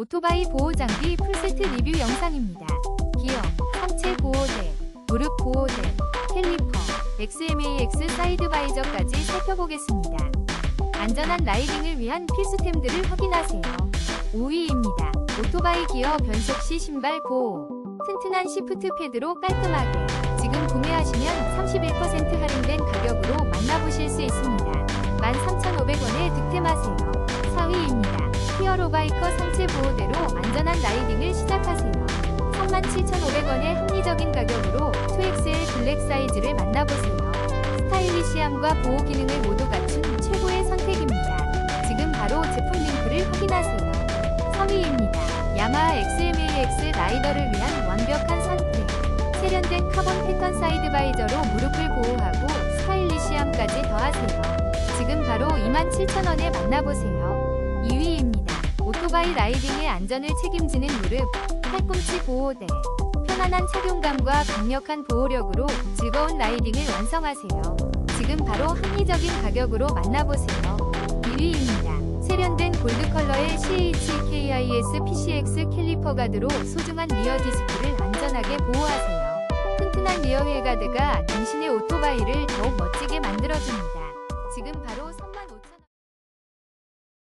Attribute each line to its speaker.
Speaker 1: 오토바이 보호장비 풀세트 리뷰 영상입니다. 기어, 상체 보호대, 무릎 보호대, 캘리퍼, XMAX 사이드 바이저까지 살펴보겠습니다. 안전한 라이딩을 위한 필수템들을 확인하세요. 5위입니다. 오토바이 기어 변속 시 신발 보호. 튼튼한 시프트 패드로 깔끔하게. 지금 구매하시면 31% 할인된 가격으로 만나보실 수 있습니다. 13,500원에 득템하세요. 4위입니다. 히어로바이커 상체 보호대로 안전한 라이딩을 시작하세요. 37,500원의 합리적인 가격으로 2XL 블랙 사이즈를 만나보세요. 스타일리시함과 보호 기능을 모두 갖춘 최고의 선택입니다. 지금 바로 제품 링크를 확인하세요. 3위입니다. 야마하 XMAX 라이더를 위한 완벽한 선택. 세련된 카본 패턴 사이드 바이저로 무릎을 보호하고 스타일리시함까지 더하세요. 지금 바로 27,000원에 만나보세요. 2위입니다. 오토바이 라이딩의 안전을 책임지는 무릎, 팔꿈치 보호대. 편안한 착용감과 강력한 보호력으로 즐거운 라이딩을 완성하세요. 지금 바로 합리적인 가격으로 만나보세요. 1위입니다. 세련된 골드 컬러의 CHKIS PCX 캘리퍼 가드로 소중한 리어 디스크를 안전하게 보호하세요. 튼튼한 리어 휠 가드가 당신의 오토바이를 더욱 멋지게 만들어줍니다. 지금 바로 선-